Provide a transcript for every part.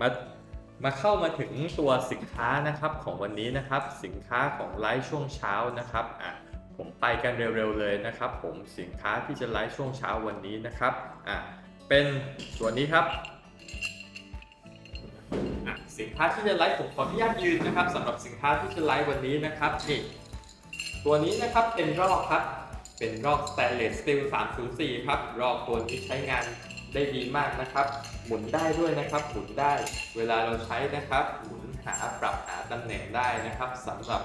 มามาเข้ามาถึงตัวสินค้านะครับของวันนี้นะครับ สินค้าของไลฟ์ช่วงเช้านะครับอะผมไปกันเร็วๆเลยนะครับ ผมสินค้าที่จะไลฟ์ช่วงเช้าวันนี้นะครับอะเป็นตัวนี้ครับอะสินค้าที่จะไลฟ์ผมขออนุญาตยืนนะครับสำหรับสินค้าที่จะไลฟ์วันนี้นะครับนี่ตัวนี้นะครับเป็นรอกครับ เป็นรอก Stainless Steel 304 ครับ รอกตัวนี้ใช้งาน ได้ดีมากนะครับ หมุนได้ด้วยนะครับ หมุนได้ เวลาเราใช้นะครับ หมุนหาปรับหาตำแหน่งได้นะครับสำหรับ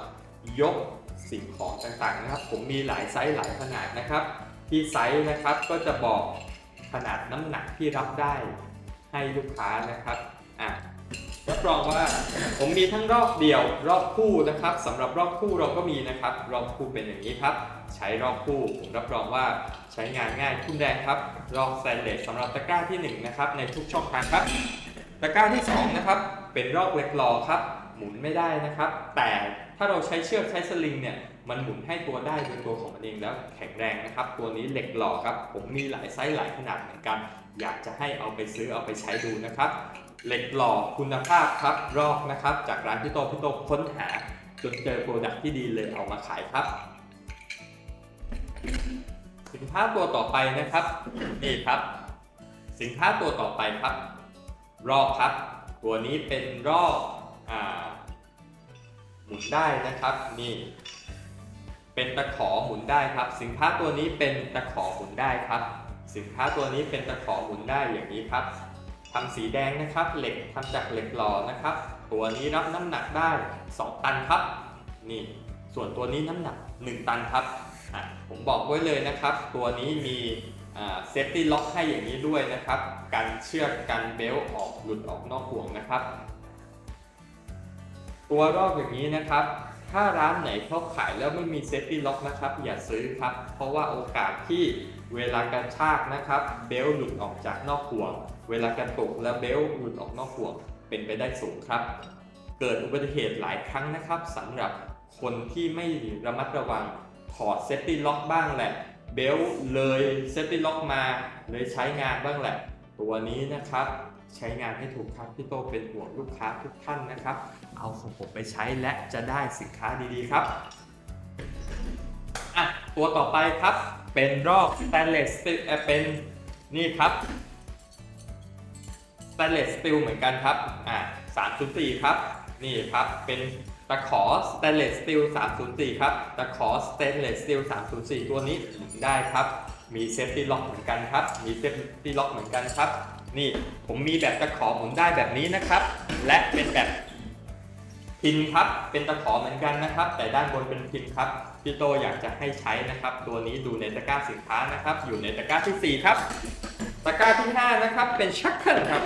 ยกสิ่งของต่างๆนะครับ ผมมีหลายไซส์หลายขนาดนะครับ ที่ไซส์นะครับก็จะบอกขนาดน้ำหนักที่รับได้ให้ลูกค้านะครับอะ รับรองว่าผมมีทั้งรอบเดี่ยวรอบคู่นะครับสำหรับรอบคู่เราก็มีนะครับ รอบคู่เป็นอย่างนี้ครับ ใช้รอบคู่ผมรับรองว่าใช้งานง่ายคุณแดงครับรอบสแตนเลสสำหรับตะกร้าที่1นะครับในทุกช่องทางครับตะกร้าที่2นะครับเป็นรอบเล็กลอครับ หมุนไม่ได้นะครับ แต่ถ้าเราใช้เชือกใช้สลิงเนี่ยมันหมุนให้ตัวได้โดยตัวของมันเองแล้วแข็งแรงนะครับ ตัวนี้เหล็กหล่อครับ ผมมีหลายไซส์หลายขนาดเหมือนกัน อยากจะให้เอาไปซื้อเอาไปใช้ดูนะครับ เหล็กหล่อคุณภาพครับรอกนะครับ จากร้านพี่โตพี่โตค้นหาจนเจอโปรดักที่ดีเลยเอามาขายครับ สินค้าตัวต่อไปนะครับนี่ครับ สินค้าตัวต่อไปครับ รอกครับ ตัวนี้เป็นรอกอ่าหมุนได้นะครับนี่เป็นตะขอหมุนได้ครับ สินค้าตัวนี้เป็นตะขอหมุนได้ครับ สินค้าตัวนี้เป็นตะขอหมุนได้อย่างนี้ครับ ทำสีแดงนะครับ เหล็กทำจากเหล็กหล่อนะครับ ตัวนี้รับน้ำหนักได้ 2 ตันครับ นี่ ส่วนตัวนี้น้ำหนัก 1 ตันครับ ผมบอกไว้เลยนะครับ ตัวนี้มีเซฟตี้ล็อกให้อย่างนี้ด้วยนะครับ กันเชือกกันเบลต์ออกหลุดออกนอกห่วงนะครับ ตัวรอบอย่างนี้นะครับ ถ้าร้านไหนเขาขายแล้วไม่มีเซฟตี้ล็อกนะครับ อย่าซื้อครับ เพราะว่าโอกาสที่เวลากระชากนะครับ เบลต์หลุดออกจากนอกห่วง เวลากระตุกแล้วเบลต์หลุดออกนอกห่วงเป็นไปได้สูงครับ เกิดอุบัติเหตุหลายครั้งนะครับสำหรับคนที่ไม่ระมัดระวังถอดเซฟตี้ล็อกบ้างแหละ เบลเลยเซฟตี้ล็อกมา เลยใช้งานบ้างแหละ ตัวนี้นะครับใช้งานให้ถูกครับพี่โตเป็นห่วงลูกค้าทุกท่านนะครับ เอาของผมไปใช้และจะได้สินค้าดีๆครับอะตัวต่อไปครับเป็นรอก stainless steel เอ่อเป็นนี่ครับ t a i n l e s s steel เหมือนกันครับ อะ304 ครับ นี่ครับ เป็นตะขอ stainless steel 304 ครับ ตะขอ stainless steel 304 ตัวนี้ได้ครับ มี safety lock เหมือนกันครับ มี safety lock เหมือนกันครับ นี่ผมมีแบบตะขอหมุนได้แบบนี้นะครับ และเป็นแบบพินครับ เป็นตะขอเหมือนกันนะครับ แต่ด้านบนเป็นพินครับ พี่โตอยากจะให้ใช้นะครับ ตัวนี้ดูในตะกร้าสินค้านะครับ อยู่ในตะกร้าที่ 4 ครับ ตะกร้าที่ 5 นะครับ เป็นชักเกิลครับ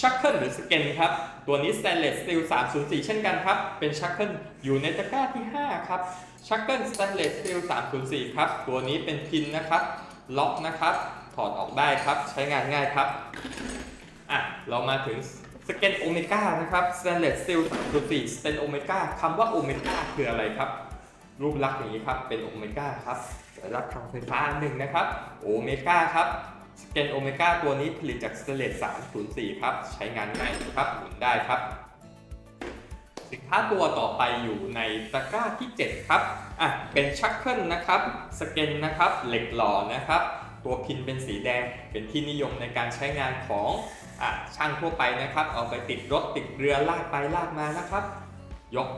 ชักเกิลหรือสเกนครับ ตัวนี้ stainless steel 304 เช่นกันครับ เป็นชักเกิลอยู่ในตะกร้าที่ 5 ครับ ชักเกิล stainless steel 304 ครับ ตัวนี้เป็นพินนะครับ ล็อกนะครับ ถอดออกได้ครับ ใช้งานง่ายครับ อะ เรามาถึงสเกนโอเมก้านะครับ stainless steel 304สเตนโอเมก้าคำว่าโอเมก้าคืออะไรครับ รูปลักษณ์อย่างนี้ครับ เป็นโอเมก้าครับสัญลักษณ์ทางไฟฟ้าหนึ่งนะครับ โอเมก้าครับ สเกนโอเมก้าตัวนี้ผลิตจากสเตเลส304 ครับ ใช้งานง่ายครับหมุนได้ครับ สินค้าตัวต่อไปอยู่ในตะกร้าที่ 7 ครับอะเป็นชักเกิลนะครับ สเกนนะครับเหล็กหล่อนะครับ ตัวพินเป็นสีแดงเป็นที่นิยมในการใช้งานของอะช่างทั่วไปนะครับ เอาไปติดรถติดเรือลากไปลากมานะครับ ยก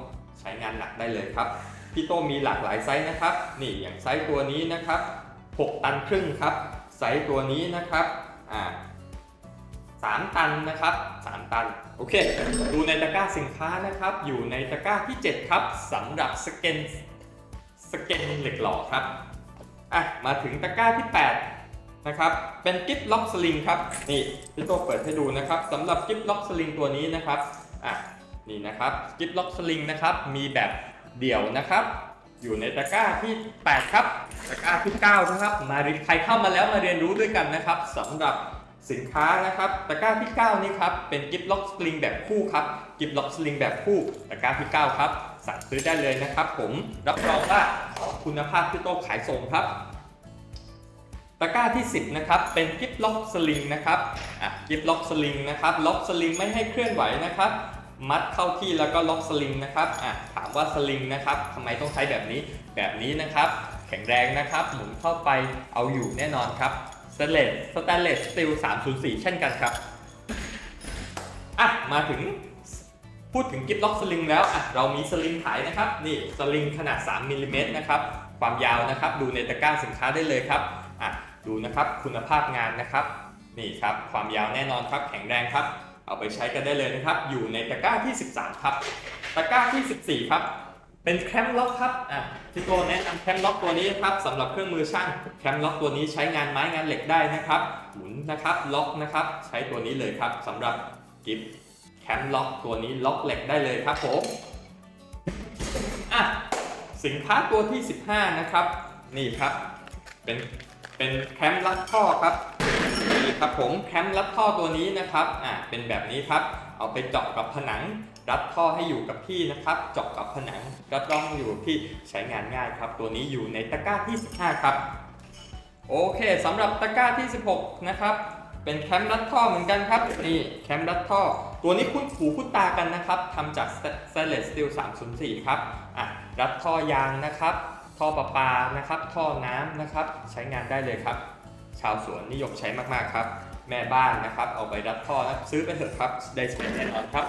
ใช้งานหนักได้เลยครับพี่โตมีหลากหลายไซส์นะครับ นี่อย่างไซส์ตัวนี้นะครับ 6 ตันครึ่งครับ ไซส์ตัวนี้นะครับอ่า3ตันนะครับ3ตัน โอเค ดูในตะกร้าสินค้านะครับ อยู่ในตะกร้าที่ 7 ครับสำหรับสเกนสเกนเหล็กหล่อครับอะมาถึงตะกร้าที่ 8 นะครับ เป็นกิฟล็อกสลิงครับ นี่พี่โตเปิดให้ดูนะครับสำหรับกิฟล็อกสลิงตัวนี้นะครับอะนี่นะครับกิฟล็อกสลิงนะครับ มีแบบเดี่ยวนะครับ อยู่ในตะกร้าที่ 8 ครับตะกร้าที่ 9 นะครับ มาใครเข้ามาแล้วมาเรียนรู้ด้วยกันนะครับสำหรับสินค้านะครับตะกร้าที่ 9 นี้ครับ เป็นกิฟล็อกสลิงแบบคู่ครับกิฟล็อกสลิงแบบคู่ตะกร้าที่ 9 ครับ สั่งซื้อได้เลยนะครับ ผมรับรองว่าคุณภาพที่โต้ขายส่งครับตตะกร้าที่ 10 นะครับ เป็นกิฟล็อกสลิงนะครับอะกิฟล็อกสลิงนะครับ ล็อกสลิงไม่ให้เคลื่อนไหวนะครับ มัดเข้าที่แล้วก็ล็อกสลิงนะครับอะถามว่าสลิงนะครับทำไมต้องใช้แบบนี้แบบนี้นะครับ แข็งแรงนะครับหมุนเข้าไปเอาอยู่แน่นอนครับสเตนเลสสแตนเลสสตีล304 เช่นกันครับอะมาถึงพูดถึงกิฟล็อกสลิงแล้วอะเรามีสลิงขายนะครับ นี่สลิงขนาด 3มิลลิเมตรนะครับ ความยาวนะครับ ดูในตะกร้าสินค้าได้เลยครับอะดูนะครับคุณภาพงานนะครับ นี่ครับ ความยาวแน่นอนครับ แข็งแรงครับ เอาไปใช้กันได้เลยนะครับ อยู่ในตะกร้าที่ 13 ครับ ตะกร้าที่ 14 ครับ เป็นแคมล็อกครับอะพี่โกแนะนำแคมล็อกตัวนี้ครับสำหรับเครื่องมือช่างแคมล็อกตัวนี้ใช้งานไม้งานเหล็กได้นะครับ หมุนนะครับล็อกนะครับ ใช้ตัวนี้เลยครับสำหรับกิฟแคมล็อกตัวนี้ล็อกเหล็กได้เลยครับผมอะสินค้าตัวที่ 15 นะครับ นี่ครับ เป็นเป็นแคมรัดท่อครับ นี่ครับผมแคมรัดท่อตัวนี้นะครับอ่าเป็นแบบนี้ครับ เอาไปเจาะกับผนัง รัดท่อให้อยู่กับที่นะครับ เจาะกับผนังรัดร่องอยู่ที่ใช้งานง่ายครับ ตัวนี้อยู่ในตะกร้าที่ 15 ครับ โอเคสำหรับตะกร้าที่ 16 นะครับเป็นแคมรัดท่อเหมือนกันครับนี่แคมรัดท่อ ตัวนี้คุ้นหูคุ้นตากันนะครับทำจาก Stainless Steel 304 ครับอะรัดท่อยางนะครับ ท่อประปานะครับ ท่อน้ำนะครับ ใช้งานได้เลยครับ ชาวสวนนิยมใช้มากๆครับ แม่บ้านนะครับ เอาไปรัดท่อนะซื้อไปเถอะครับ ได้ใช้แน่นอนครับ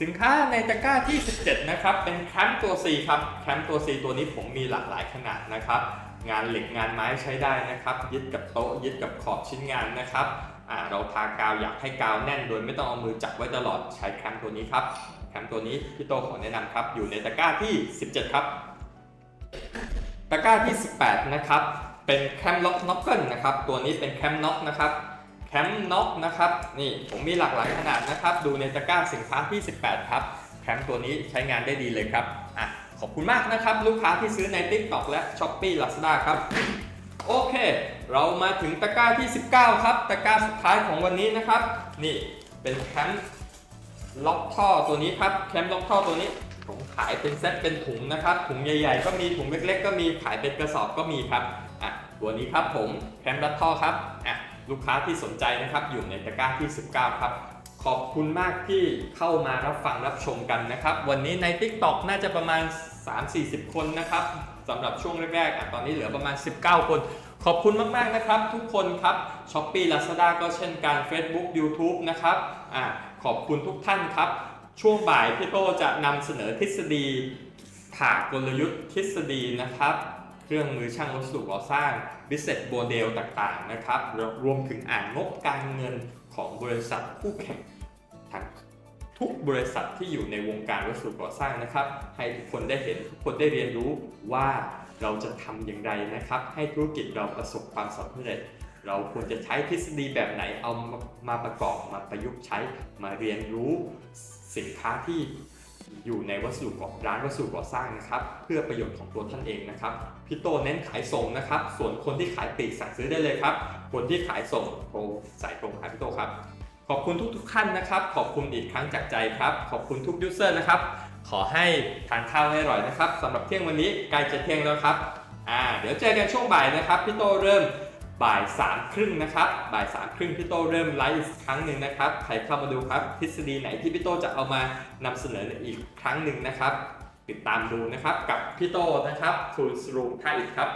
สินค้าในตะกร้าที่ 17 นะครับ เป็นแคมป์ตัว C ครับแคมป์ตัว C ตัวนี้ผมมีหลากหลายขนาดนะครับ งานเหล็กงานไม้ใช้ได้นะครับ ยึดกับโต๊ะยึดกับขอบชิ้นงานนะครับเราทากาวอยากให้กาวแน่นโดยไม่ต้องเอามือจับไว้ตลอดใช้แคมป์ตัวนี้ครับแคมป์ตัวนี้พี่โตขอแนะนำครับ อยู่ในตะกร้าที่ 17 ครับ ตะกร้าที่ 18 นะครับ เป็นแคมล็อกน็อกเกิลนะครับ ตัวนี้เป็นแคมน็อกนะครับแคมน็อกนะครับ นี่ผมมีหลากหลายขนาดนะครับ ดูในตะกร้าสินค้าที่ 18 ครับ แคมตัวนี้ใช้งานได้ดีเลยครับ อะ ขอบคุณมากนะครับ ลูกค้าที่ซื้อใน TikTok และ Shopee Lazada ครับ โอเค เรามาถึงตะกร้าที่ 19 ครับ ตะกร้าสุดท้ายของวันนี้นะครับ นี่เป็นแคมล็อกท่อตัวนี้ครับ แคมล็อกท่อตัวนี้ ผมขายเป็นเซตเป็นถุงนะครับ ถุงใหญ่ ๆ ก็มี ถุงเล็ก ๆ ก็มี ขายเป็นกระสอบก็มีครับ ตัวนี้ครับผมแคมรัดท่อครับอะลูกค้าที่สนใจนะครับอยู่ในตะกร้าที่ 19 ครับ ขอบคุณมากที่เข้ามารับฟังรับชมกันนะครับ วันนี้ใน TikTok น่าจะประมาณ 3-40 คนนะครับสำหรับช่วงแรกๆอะตอนนี้เหลือประมาณ 19 คนขอบคุณมาก ๆ นะครับ ทุกคนครับ Shopee Lazada ก็เช่นกัน Facebook YouTube นะครับอะขอบคุณทุกท่านครับ ช่วงบ่ายพี่โตจะนำเสนอทฤษฎีถากกลยุทธ์ทฤษฎีนะครับ เครื่องมือช่างวัสดุก่อสร้าง business model ต่างๆนะครับรวมถึงอ่านงบการเงินของบริษัทคู่แข่งทั้งทุกบริษัทที่อยู่ในวงการวัสดุก่อสร้างนะครับ ให้ทุกคนได้เห็นทุกคนได้เรียนรู้ว่าเราจะทำอย่างไรนะครับ ให้ธุรกิจเราประสบความสำเร็จ เราควรจะใช้ทฤษฎีแบบไหนเอามามาประกอบมาประยุกต์ใช้มาเรียนรู้สินค้าที่ อยู่ในวัสดุก่อร้านวัสดุก่อสร้างนะครับเพื่อประโยชน์ของตัวท่านเองนะครับพี่โตเน้นขายส่งนะครับ ส่วนคนที่ขายปลีกสั่งซื้อได้เลยครับคนที่ขายส่งโทรสายตรงหาพี่โตครับ ขอบคุณทุกๆท่านนะครับ ขอบคุณอีกครั้งจากใจครับ ขอบคุณทุกยูเซอร์นะครับขอให้ทานข้าวให้อร่อยนะครับสำหรับเที่ยงวันนี้ใกล้จะเที่ยงแล้วครับอ่าเดี๋ยวเจอกันช่วงบ่ายนะครับพี่โตเริ่ม บ่ายสามครึ่งนะครับ บ่ายสามครึ่งพี่โตเริ่มไลฟ์อีกครั้งหนึ่งนะครับ ใครเข้ามาดูครับ ทฤษฎีไหนที่พี่โตจะเอามานำเสนออีกครั้งหนึ่งนะครับ ติดตามดูนะครับกับพี่โตนะครับทูสรูมไทยครับ